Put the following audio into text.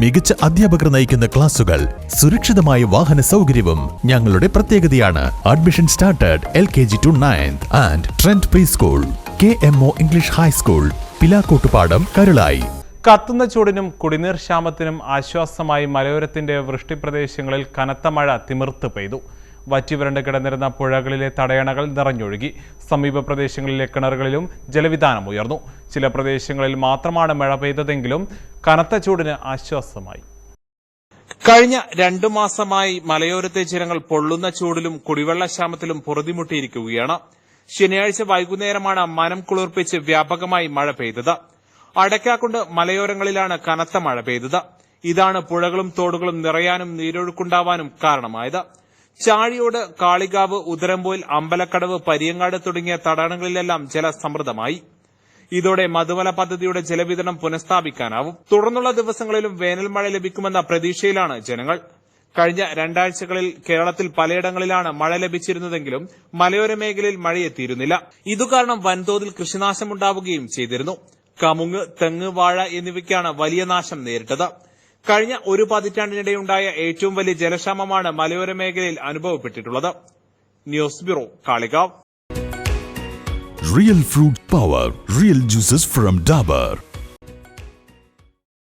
മികച്ച അധ്യാപകർ നയിക്കുന്ന ക്ലാസുകൾ സുരക്ഷിതമായ വാഹന സൗകര്യവും ഞങ്ങളുടെ പ്രത്യേകതയാണ്. Admission started L K G to ninth and trend pre school K M O English high school Pilakkottupadam Karulai കത്തുന്ന ചൂടിനും കുടിനീർ ക്ഷാമത്തിനും ആശ്വാസമായി മലയോരത്തിന്റെ വൃഷ്ടിപ്രദേശങ്ങളിൽ കനത്ത മഴ തിമിർത്ത് പെയ്തു. വറ്റിവരണ്ട് കിടന്നിരുന്ന പുഴകളിലെ തടയണകൾ നിറഞ്ഞൊഴുകി. സമീപ പ്രദേശങ്ങളിലെ കിണറുകളിലും ജലവിധാനം ഉയർന്നു. ചില പ്രദേശങ്ങളിൽ മാത്രമാണ് മഴ പെയ്തതെങ്കിലും കനത്ത ചൂടിന് ആശ്വാസമായി. കഴിഞ്ഞ രണ്ടു മാസമായി മലയോരത്തെ ജനങ്ങൾ പൊള്ളുന്ന ചൂടിലും കുടിവെള്ളക്ഷാമത്തിലും പൊറുതിമുട്ടിയിരിക്കുകയാണ്. ശനിയാഴ്ച വൈകുന്നേരമാണ് മനം കുളിർപ്പിച്ച് വ്യാപകമായി മഴ പെയ്തത്. അടയ്ക്കാക്കുണ്ട് മലയോരങ്ങളിലാണ് കനത്ത മഴ പെയ്തത്. ഇതാണ് പുഴകളും തോടുകളും നിറയാനും നീരൊഴുക്കുണ്ടാവാനും കാരണമായത്. ചാഴിയോട് കാളികാവ് ഉദരമ്പോയിൽ അമ്പലക്കടവ് പരിയങ്ങാട് തുടങ്ങിയ തടാകങ്ങളിലെല്ലാം ജലസമൃദ്ധമായി ഇതോടെ മധുവല പദ്ധതിയുടെ ജലവിതരണം പുനഃസ്ഥാപിക്കാനാവും. തുടർന്നുള്ള ദിവസങ്ങളിലും വേനൽ മഴ ലഭിക്കുമെന്ന പ്രതീക്ഷയിലാണ് ജനങ്ങൾ. കഴിഞ്ഞ രണ്ടാഴ്ചകളിൽ കേരളത്തിൽ പലയിടങ്ങളിലാണ് മഴ ലഭിച്ചിരുന്നതെങ്കിലും മലയോര മേഖലയിൽ മഴയെത്തിയിരുന്നില്ല. ഇതുകാരണം വൻതോതിൽ കൃഷിനാശമുണ്ടാവുകയും ചെയ്തിരുന്നു. കമുങ്ങ് തെങ്ങ് വാഴ എന്നിവയ്ക്കാണ് വലിയ നാശം നേരിട്ടത്. കഴിഞ്ഞ ഒരു പതിറ്റാണ്ടിനിടെയുണ്ടായ ഏറ്റവും വലിയ ജലക്ഷാമമാണ് മലയോര മേഖലയിൽ അനുഭവപ്പെട്ടിട്ടുള്ളത്. News bureau Kalikavu. Real fruit power real juices from Dabur